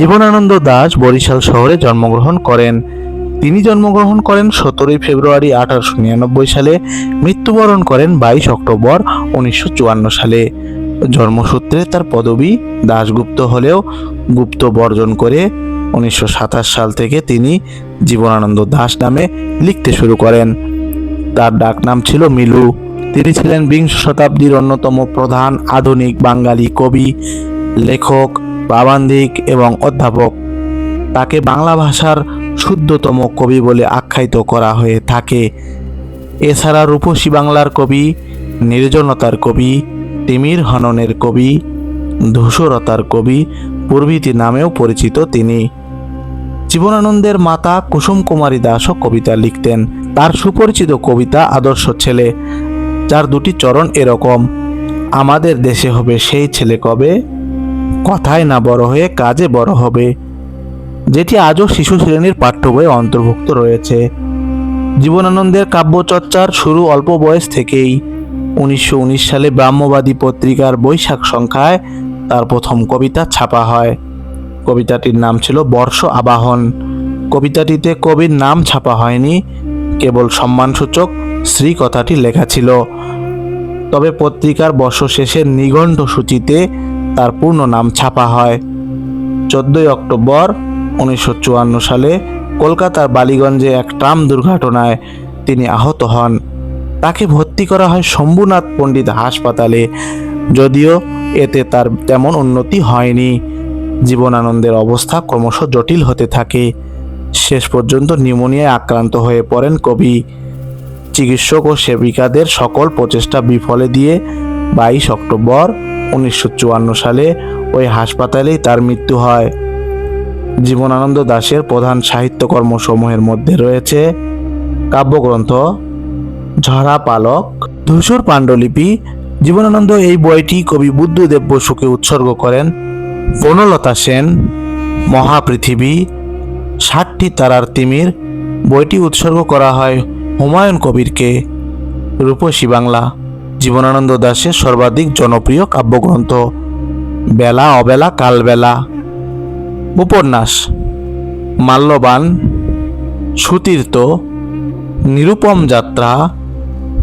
জীবনানন্দ দাস বরিশাল শহরে জন্মগ্রহণ করেন। তিনি জন্মগ্রহণ করেন সতেরোই ফেব্রুয়ারি আঠারোশো নিরানব্বই সালে, মৃত্যুবরণ করেন বাইশ অক্টোবর উনিশশো চুয়ান্ন সালে। জন্মসূত্রে তার পদবি দাশগুপ্ত হলেও গুপ্ত বর্জন করে উনিশশো সাতাশ সাল থেকে তিনি জীবনানন্দ দাস নামে লিখতে শুরু করেন। তার ডাকনাম ছিল মিলু। তিনি ছিলেন বিংশ শতাব্দীর অন্যতম প্রধান আধুনিক বাঙালি কবি, লেখক প্রাবন্ধিক এবং অধ্যাপক। তাকে বাংলা ভাষার শুদ্ধতম কবি বলে আখ্যায়িত করা হয়ে থাকে। এছাড়া রূপসী বাংলার কবি, নির্জনতার কবি, তিমির হননের কবি, ধূসরতার কবি, প্রভৃতি নামেও পরিচিত তিনি। জীবনানন্দের মাতা কুসুম কুমারী দাসও কবিতা লিখতেন। তার সুপরিচিত কবিতা আদর্শ ছেলে, যার দুটি চরণ এরকম, আমাদের দেশে হবে সেই ছেলে কবে? কথায় না বড় হয়ে কাজে বড় হবে। যেটি আজও শিশু শ্রেণির পাঠ্য বইয়ে অন্তর্ভুক্ত রয়েছে। জীবনানন্দের কাব্যচর্চার শুরু অল্প বয়স থেকেই। উনিশশো উনিশ সালে ব্রাহ্মবাদী পত্রিকার বৈশাখ সংখ্যায় তার প্রথম কবিতা ছাপা হয়। কবিতাটির নাম ছিল বর্ষ আবাহন। কবিতাটিতে কবির নাম ছাপা হয়নি, কেবল সম্মানসূচক শ্রী কথাটি লেখা ছিল। তবে পত্রিকার বর্ষ শেষের নিঘণ্ট সূচিতে তার পূর্ণ নাম ছাপা হয়। চোদ্দই অক্টোবর উনিশশো চুয়ান্ন সালে কলকাতার বালিগঞ্জে এক ট্রাম দুর্ঘটনায় তিনি আহত হন। তাকে ভর্তি করা হয় শম্ভুনাথ পণ্ডিত হাসপাতালে। যদিও এতে তার তেমন উন্নতি হয়নি। জীবনানন্দের অবস্থা ক্রমশ জটিল হতে থাকে। শেষ পর্যন্ত নিউমোনিয়ায় আক্রান্ত হয়ে পড়েন কবি। চিকিৎসক ও সেবিকাদের সকল প্রচেষ্টা বিফলে দিয়ে বাইশ অক্টোবর উনিশশো চুয়ান্ন সালে ওই হাসপাতালেই তার মৃত্যু হয়। জীবনানন্দ দাশের প্রধান সাহিত্যকর্মসমূহের মধ্যে রয়েছে কাব্যগ্রন্থ, ঝরা পালক, ধূসর পাণ্ডুলিপি। জীবনানন্দ এই বইটি কবি বুদ্ধদেব বসুকে উৎসর্গ করেন। বনলতা সেন, মহাপৃথিবী, ষাটটি তারার তিমির। বইটি উৎসর্গ করা হয় হুমায়ুন কবিরকে। রূপসী বাংলা। জীবনানন্দ দাশের সর্বাধিক জনপ্রিয় কাব্যগ্রন্থ। বেলা, অবেলা, কালবেলা। উপন্যাস। মাল্যবান। সুতীর্থ। নিরুপম যাত্রা।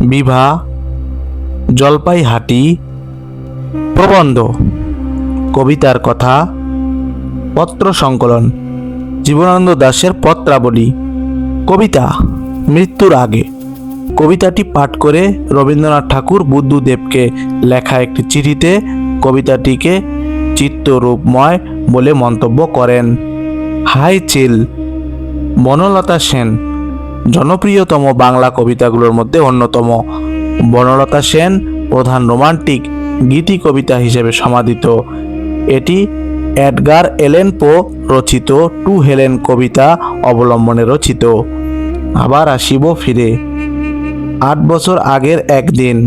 বিভা। জলপাইহাটি। প্রবন্ধ। কবিতার কথা। পত্র সংকলন। জীবনানন্দ দাশের পত্রাবলী। কবিতা। মৃত্যুর আগে। কবিতাটি পাঠ করে রবীন্দ্রনাথ ঠাকুর বুদ্ধদেবকে লেখা একটি চিঠিতে কবিতাটিকে চিত্তরূপময় বলে মন্তব্য করেন। হাই চিল, বনলতা সেন, জনপ্রিয়তম বাংলা কবিতাগুলোর মধ্যে অন্যতম। বনলতা সেন প্রধান রোমান্টিক গীতি কবিতা হিসেবে সমাদিত। এটি এডগার এলেন পো রচিত টু হেলেন কবিতা অবলম্বনে রচিত। আবার আসিব ফিরে। আট বছর আগের একদিন।